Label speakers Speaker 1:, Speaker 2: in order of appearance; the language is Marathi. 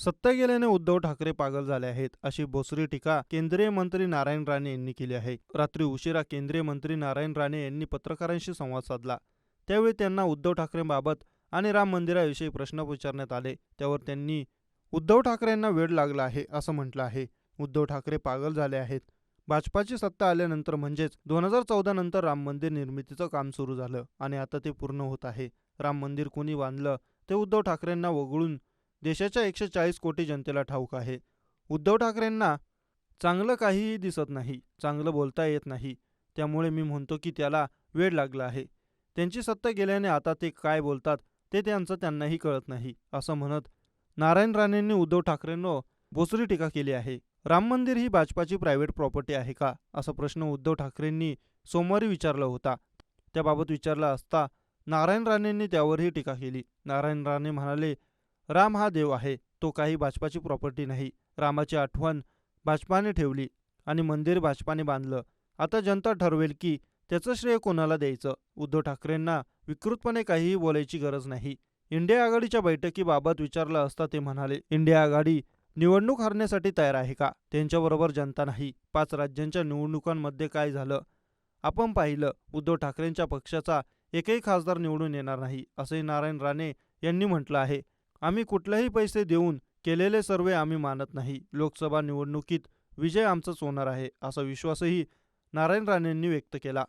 Speaker 1: सत्ता गेल्याने उद्धव ठाकरे पागल झाले आहेत अशी बोसरी टीका केंद्रीय मंत्री नारायण राणे यांनी केली आहे. रात्री उशिरा केंद्रीय मंत्री नारायण राणे यांनी पत्रकारांशी संवाद साधला. त्यावेळी त्यांना उद्धव ठाकरेंबाबत आणि राम मंदिराविषयी प्रश्न विचारण्यात आले. त्यावर त्यांनी उद्धव ठाकरेंना वेळ लागला आहे असं म्हटलं आहे. उद्धव ठाकरे पागल झाले आहेत. भाजपाची सत्ता आल्यानंतर म्हणजेच दोन हजार चौदा नंतर राम मंदिर निर्मितीचं काम सुरू झालं आणि आता ते पूर्ण होत आहे. राम मंदिर कोणी बांधलं ते उद्धव ठाकरेंना वगळून देशाच्या एकशे चाळीस कोटी जनतेला ठाऊक आहे. उद्धव ठाकरेंना चांगलं काहीही दिसत नाही चांगलं बोलता येत नाही. त्यामुळे मी म्हणतो की त्याला वेळ लागला आहे. त्यांची सत्ता गेल्याने आता ते काय बोलतात ते त्यांचं त्यांनाही कळत नाही असं म्हणत नारायण राणेंनी उद्धव ठाकरेंनो बोचरी टीका केली आहे. राम मंदिर ही भाजपाची प्रायव्हेट प्रॉपर्टी आहे का? असा प्रश्न उद्धव ठाकरेंनी सोमवारी विचारला होता. त्याबाबत विचारला असता नारायण राणेंनी त्यावरही टीका केली. नारायण राणे म्हणाले राम हा देव आहे तो काही भाजपाची प्रॉपर्टी नाही. रामाची आठवण भाजपाने ठेवली आणि मंदिर भाजपाने बांधलं. आता जनता ठरवेल की त्याचं श्रेय कोणाला द्यायचं? उद्धव ठाकरेंना विकृतपणे काहीही बोलायची गरज नाही. इंडिया आघाडीच्या बैठकीबाबत विचारलं असता ते म्हणाले इंडिया आघाडी निवडणूक हरण्यासाठी तयार आहे का? त्यांच्याबरोबर जनता नाही. पाच राज्यांच्या निवडणुकांमध्ये काय झालं? आपण पाहिलं उद्धव ठाकरेंच्या पक्षाचा एकही खासदार निवडून येणार नाही असंही नारायण राणे यांनी म्हटलं आहे. आम्ही कुठलेही पैसे देऊन केलेले सर्वे आम्ही मानत नाही. लोकसभा निवडणुकीत विजय आमचाच होणार आहे असा विश्वासही नारायण राणेंनी व्यक्त केला.